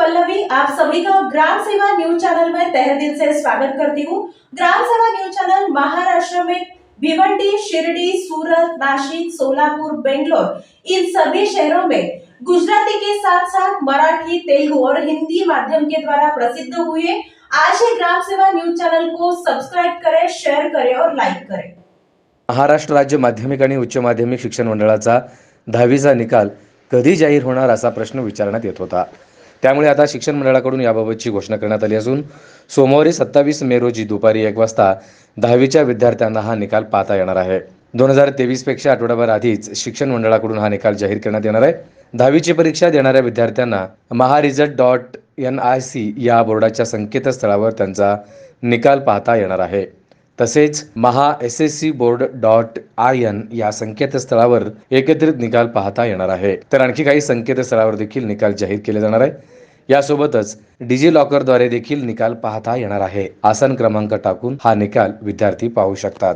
पल्लवी आप सभी का ग्राम सेवा न्यूज चैनल में तहे दिल से स्वागत करती हूँ। ग्राम सेवा न्यूज चैनल महाराष्ट्र में भिवंडी शिरडी सूरत नासिक सोलापुर बेंगलोर इन सभी शहरों में गुजराती के साथ साथ मराठी तेलुगु और हिंदी माध्यम के द्वारा प्रसिद्ध हुए आज ही ग्राम सेवा न्यूज चैनल को सब्सक्राइब करें शेयर करें और लाइक करें। महाराष्ट्र राज्य माध्यमिक आणि उच्च माध्यमिक शिक्षण मंडळाचा दहावीचा निकाल कधी जाहीर होणार असा प्रश्न विचारण्यात येत होता. त्यामुळे आता शिक्षण मंडळाकडून याबाबतची घोषणा करण्यात आली असून सोमवारी सत्तावीस मे रोजी दुपारी एक वाजता दहावीच्या विद्यार्थ्यांना हा निकाल पाहता येणार आहे. दोन हजार तेवीसपेक्षा आठवडाभर आधीच शिक्षण मंडळाकडून हा निकाल जाहीर करण्यात येणार आहे. दहावीची परीक्षा देणाऱ्या विद्यार्थ्यांना Maharesult dot N I C या बोर्डाच्या संकेतस्थळावर त्यांचा निकाल पाहता येणार आहे. तसेच Maha S S C board dot I N या संकेतस्थळावर एकत्रित निकाल पाहता येणार आहे. तर आणखी काही संकेतस्थळावर देखील निकाल जाहीर केले जाणार आहे यासोबतच डिजी लॉकरद्वारे देखील निकाल पाहता येणार आहे. आसन क्रमांक टाकून हा निकाल विद्यार्थी पाहू शकतात.